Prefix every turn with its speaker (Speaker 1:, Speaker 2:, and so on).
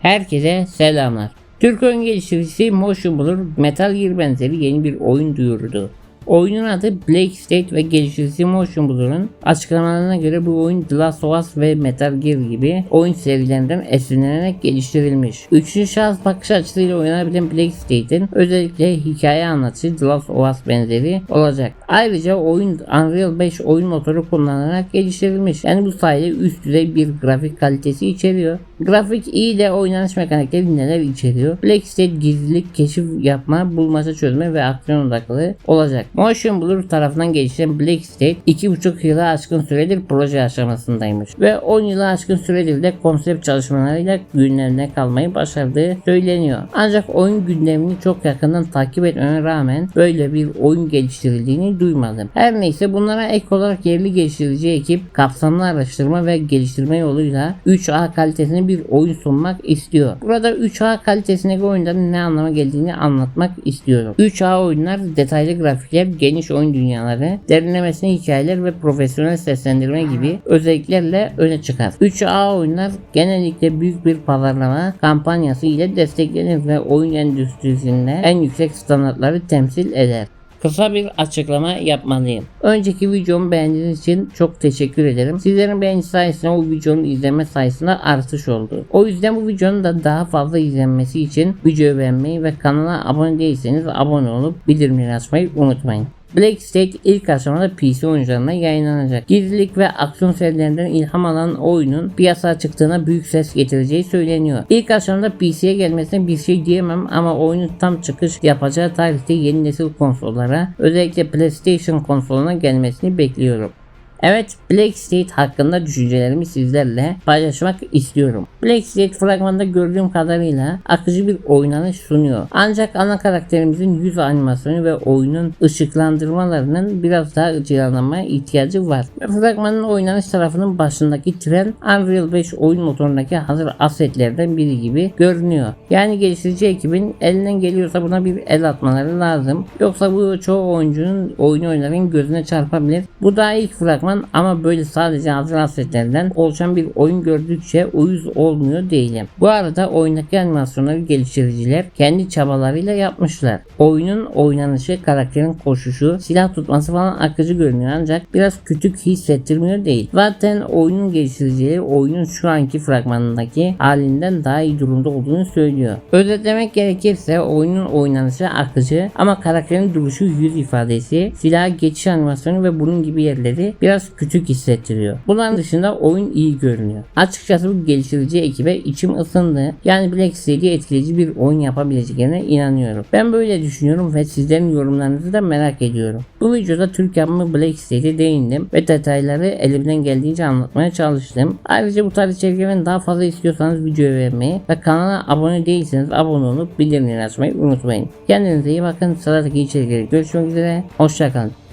Speaker 1: Herkese selamlar. Türk oyun geliştiricisi Motion Blur Metal Gear benzeri yeni bir oyun duyurdu. Oyunun adı Blake State ve geliştiricisi Motion Blur'un açıklamalarına göre bu oyun The Last of Us ve Metal Gear gibi oyun serilerinden esinlenerek geliştirilmiş. Üçüncü şahıs bakış açısıyla oynanabilen Blake State'in özellikle hikaye anlatıcı The Last of Us benzeri olacak. Ayrıca oyun Unreal 5 oyun motoru kullanarak geliştirilmiş. Yani bu sayede üst düzey bir grafik kalitesi içeriyor. Grafik iyi de oynanış mekanikleri neler içeriyor? Black State gizlilik, keşif yapma, bulmaca çözme ve aksiyon odaklı olacak. Motion Blur tarafından geliştirilen Black State 2,5 yıla aşkın süredir proje aşamasındaymış. Ve 10 yıla aşkın süredir de konsept çalışmalarıyla gündemde kalmayı başardığı söyleniyor. Ancak oyun gündemini çok yakından takip etmeme rağmen böyle bir oyun geliştirildiğini duymadım. Her neyse bunlara ek olarak yerli geliştirici ekip kapsamlı araştırma ve geliştirme yoluyla 3A kalitesini bir oyun sunmak istiyor. Burada 3A kalitesindeki oyunların ne anlama geldiğini anlatmak istiyorum. 3A oyunlar detaylı grafikler, geniş oyun dünyaları, derinlemesine hikayeler ve profesyonel seslendirme gibi özelliklerle öne çıkar. 3A oyunlar genellikle büyük bir pazarlama kampanyası ile desteklenir ve oyun endüstrisinde en yüksek standartları temsil eder. Kısa bir açıklama yapmalıyım. Önceki videomu beğendiğiniz için çok teşekkür ederim. Sizlerin beğenisi sayesinde o videonun izlenme sayısında artış oldu. O yüzden bu videonun da daha fazla izlenmesi için videoyu beğenmeyi ve kanala abone değilseniz abone olup bildirimleri açmayı unutmayın. Black State ilk aşamada PC oyuncularına yayınlanacak. Gizlilik ve aksiyon serilerinden ilham alan oyunun piyasaya çıktığına büyük ses getireceği söyleniyor. İlk aşamada PC'ye gelmesine bir şey diyemem ama oyunun tam çıkış yapacağı tarihte yeni nesil konsollara özellikle PlayStation konsoluna gelmesini bekliyorum. Evet Black State hakkında düşüncelerimi sizlerle paylaşmak istiyorum. Black State fragmanda gördüğüm kadarıyla akıcı bir oynanış sunuyor. Ancak ana karakterimizin yüz animasyonu ve oyunun ışıklandırmalarının biraz daha cilalanmaya ihtiyacı var. Fragmanın oynanış tarafının başındaki tren Unreal 5 oyun motorundaki hazır asetlerden biri gibi görünüyor. Yani geliştirici ekibin elinden geliyorsa buna bir el atmaları lazım. Yoksa bu çoğu oyuncunun oyunu oynarken gözüne çarpabilir. Bu daha ilk fragman ama böyle sadece hazır asetlerden oluşan bir oyun gördükçe uyuz olmuyor değilim. Bu arada oyundaki animasyonları geliştiriciler kendi çabalarıyla yapmışlar. Oyunun oynanışı, karakterin koşuşu, silah tutması falan akıcı görünüyor ancak biraz küçük hissettirmiyor değil. Zaten oyunun geliştiricileri oyunun şu anki fragmanındaki halinden daha iyi durumda olduğunu söylüyor. Özetlemek gerekirse oyunun oynanışı akıcı ama karakterin duruşu yüz ifadesi, silah geçiş animasyonu ve bunun gibi yerleri biraz küçük hissettiriyor. Bunların dışında oyun iyi görünüyor. Açıkçası bu geliştirici ekibe içim ısındı. Yani Black State'i etkileyici bir oyun yapabileceklerine inanıyorum. Ben böyle düşünüyorum ve sizlerin yorumlarınızı da merak ediyorum. Bu videoda Türk yapımı Black State'e değindim ve detayları elimden geldiğince anlatmaya çalıştım. Ayrıca bu tarz içeriklerin daha fazla istiyorsanız videoyu beğenmeyi ve kanala abone değilseniz abone olup bildirimleri açmayı unutmayın. Kendinize iyi bakın. Sıradaki içerikleri görüşmek üzere. Hoşçakalın.